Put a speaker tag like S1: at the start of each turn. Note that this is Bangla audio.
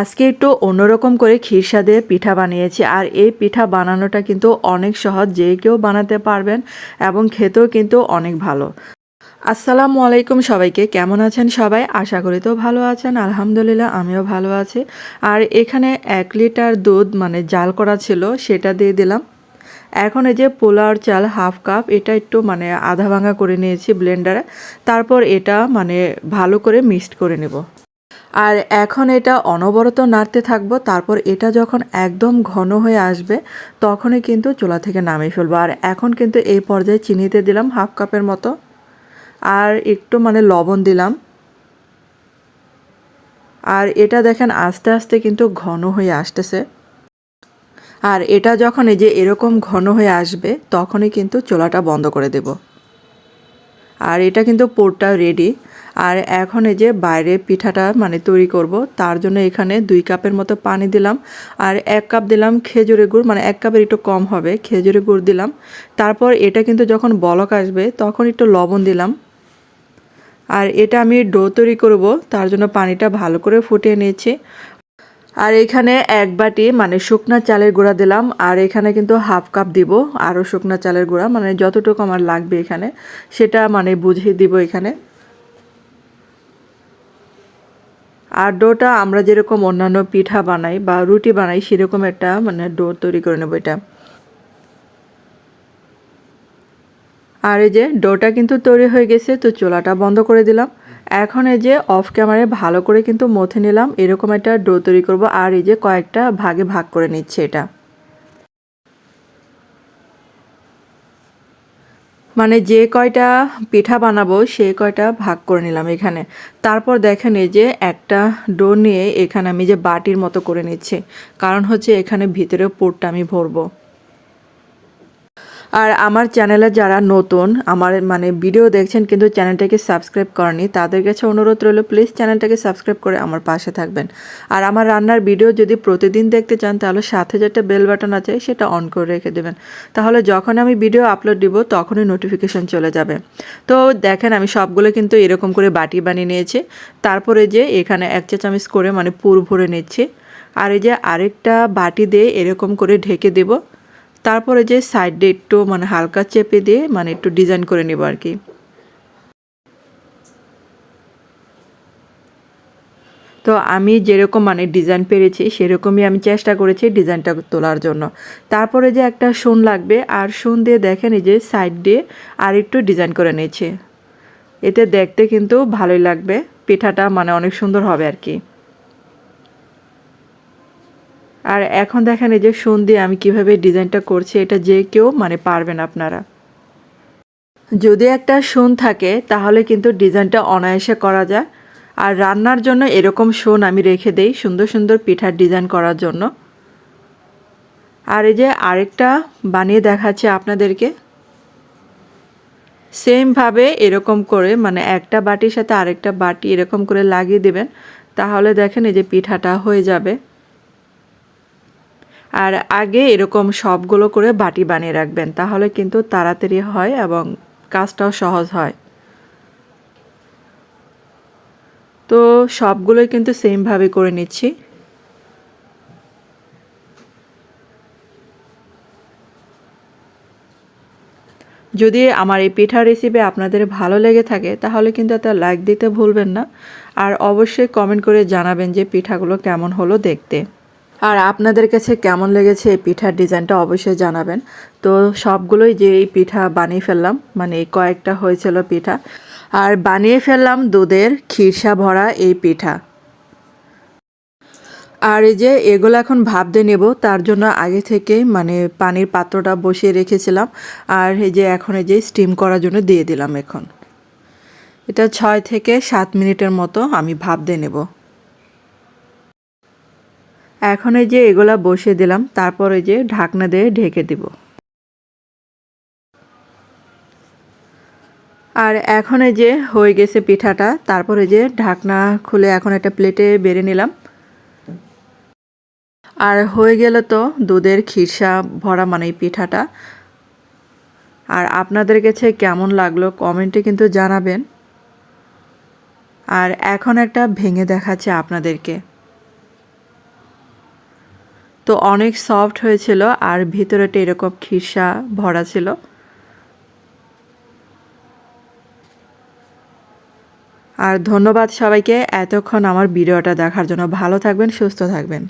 S1: আজকে একটু অন্যরকম করে ক্ষীর সাদে পিঠা বানিয়েছি, আর এই পিঠা বানানোটা কিন্তু অনেক সহজ, যে কেউ বানাতে পারবেন এবং খেতেও কিন্তু অনেক ভালো। আসসালামু আলাইকুম সবাইকে, কেমন আছেন সবাই? আশা করি তো ভালো আছেন, আলহামদুলিল্লাহ আমিও ভালো আছি। আর এখানে এক লিটার দুধ মানে জাল করা ছিল, সেটা দিয়ে দিলাম। এখন এই যে পোলাওর চাল হাফ কাপ, এটা একটু মানে আধা ভাঙা করে নিয়েছি ব্লেন্ডারে, তারপর এটা মানে ভালো করে মিক্সড করে নেব। আর এখন এটা অনবরত নাড়তে থাকব, তারপর এটা যখন একদম ঘন হয়ে আসবে, তখনই কিন্তু চুলা থেকে নামিয়ে ফেলব। আর এখন কিন্তু এই পর্যায়ে চিনিতে দিলাম হাফ কাপের মতো, আর একটু মানে লবণ দিলাম। আর এটা দেখেন আস্তে আস্তে কিন্তু ঘন হয়ে আসতেছে। আর এটা যখন এই যে এরকম ঘন হয়ে আসবে, তখনই কিন্তু চোলাটা বন্ধ করে দেব। আর এটা কিন্তু পোরটা রেডি আর এখন এই যে বাইরে পিঠাটা মানে তৈরি করব, তার জন্য এখানে দুই কাপের মতো পানি দিলাম। আর এক কাপ দিলাম খেজুরের গুড় মানে এক কাপের একটু কম হবে, খেজুরের গুড় দিলাম। তারপর এটা কিন্তু যখন বলক আসবে, তখন একটু লবণ দিলাম। আর এটা আমি ডো তৈরি করব, তার জন্য পানিটা ভালো করে ফুটিয়ে নিয়েছি। আর এখানে এক বাটি মানে শুকনা চালের গুঁড়া দিলাম, আর এখানে কিন্তু হাফ কাপ দিব আরও শুকনা চালের গুঁড়া মানে যতটুকু আমার লাগবে এখানে, সেটা মানে বুঝিয়ে দিব এখানে। আর ডোটা আমরা যেরকম অন্যান্য পিঠা বানাই বা রুটি বানাই, সেরকম একটা মানে ডো তৈরি করে নেব এটা। আর এই যে ডোটা কিন্তু তৈরি হয়ে গেছে, তো চোলাটা বন্ধ করে দিলাম। এখন এই যে অফ ক্যামেরায় ভালো করে কিন্তু মথে নিলাম, এরকম একটা ডো তৈরি করব, আর এই যে কয়েকটা ভাগে ভাগ করে নিচ্ছে এটা। মানে যে কয়টা পিঠা বানাবো সেই কয়টা ভাগ করে নিলাম এখানে। তারপর দেখেন এই যে একটা ডো নিয়ে এখানে আমি যে বাটির মতো করে নিচ্ছি, কারণ হচ্ছে এখানে ভিতরে পোরটা আমি ভরবো। আর আমার চ্যানেলে যারা নতুন, আমার মানে ভিডিও দেখছেন কিন্তু চ্যানেলটাকে সাবস্ক্রাইব করেনি তাদের কাছে অনুরোধ রইল প্লিজ চ্যানেলটাকে সাবস্ক্রাইব করে আমার পাশে থাকবেন। আর আমার রান্নার ভিডিও যদি প্রতিদিন দেখতে চান, তাহলে সাথে যেটা বেল বাটন আছে, সেটা অন করে রেখে দেবেন। তাহলে যখন আমি ভিডিও আপলোড দিব, তখনই নোটিফিকেশন চলে যাবে। তো দেখেন, আমি সবগুলো কিন্তু এরকম করে বাটি বানিয়ে নিয়েছি। তারপরে যে এখানে এক চা চামচ করে মানে পুর ভরে নিচ্ছি। আর এই যে আরেকটা বাটি দিয়ে এরকম করে ঢেকে দেবো। তারপরে যে সাইডে একটু মানে হালকা চেপে দিয়ে মানে একটু ডিজাইন করে নেব আর কি। তো আমি যেরকম মানে ডিজাইন পেরেছি, সেরকমই আমি চেষ্টা করেছি ডিজাইনটা তোলার জন্য। তারপরে যে একটা শুন লাগবে, আর শুন দিয়ে দেখেন যে সাইড দিয়ে আর একটু ডিজাইন করে নিয়েছে। এতে দেখতে কিন্তু ভালোই লাগবে, পিঠাটা মানে অনেক সুন্দর হবে আর কি। আর এখন দেখেন এই যে সোন দিয়ে আমি কীভাবে ডিজাইনটা করছি, এটা যে কেউ মানে পারবেন আপনারা। যদি একটা সোন থাকে, তাহলে কিন্তু ডিজাইনটা অনায়াসে করা যায়। আর রান্নার জন্য এরকম সোন আমি রেখে দেই, সুন্দর সুন্দর পিঠার ডিজাইন করার জন্য। আর এই যে আরেকটা বানিয়ে দেখাচ্ছে আপনাদেরকে। সেমভাবে এরকম করে মানে একটা বাটির সাথে আরেকটা বাটি এরকম করে লাগিয়ে দেবেন, তাহলে দেখেন এই যে পিঠাটা হয়ে যাবে। আর আগে এরকম সবগুলো করে বাটি বানিয়ে রাখবেন, তাহলে কিন্তু তাড়াতাড়ি হয় এবং কাজটাও সহজ হয়। তো সবগুলোই কিন্তু সেমভাবে করে নিচ্ছি। যদি আমার এই পিঠা রেসিপি আপনাদের ভালো লেগে থাকে, তাহলে কিন্তু একটা লাইক দিতে ভুলবেন না। আর অবশ্যই কমেন্ট করে জানাবেন যে পিঠাগুলো কেমন হলো দেখতে। আর আপনাদের কাছে কেমন লেগেছে এই পিঠার ডিজাইনটা অবশ্যই জানাবেন। তো সবগুলোই যে এই পিঠা বানিয়ে ফেললাম মানে কয়েকটা হয়েছিল পিঠা। আর বানিয়ে ফেললাম দুধের খিরসা ভরা এই পিঠা। আর এই যে এগুলো এখন ভাবতে নেব, তার জন্য আগে থেকে মানে পানির পাত্রটা বসিয়ে রেখেছিলাম। আর এই যে এখন এই যে স্টিম করার জন্য দিয়ে দিলাম এখন। এটা ছয় থেকে সাত মিনিটের মতো আমি ভাবতে নেব। এখন এই যে এগুলা বসিয়ে দিলাম, তারপর যে ঢাকনা দিয়ে ঢেকে দিব। আর এখন এই যে হয়ে গেছে পিঠাটা, তারপরে যে ঢাকনা খুলে এখন একটা প্লেটে বেড়ে নিলাম। আর হয়ে গেল তো দুধের খিরসা ভরা মানে পিঠাটা। আর আপনাদের কাছে কেমন লাগল কমেন্টে কিন্তু জানাবেন। আর এখন একটা ভেঙে দেখাচ্ছে আপনাদেরকে। তো অনেক সফট হয়েছিল আর ভিতরেটা এরকম খিসা ভরা ছিল। আর ধন্যবাদ সবাইকে, এতক্ষণ আমার ভিডিওটা দেখার জন্য। ভালো থাকবেন, সুস্থ থাকবেন।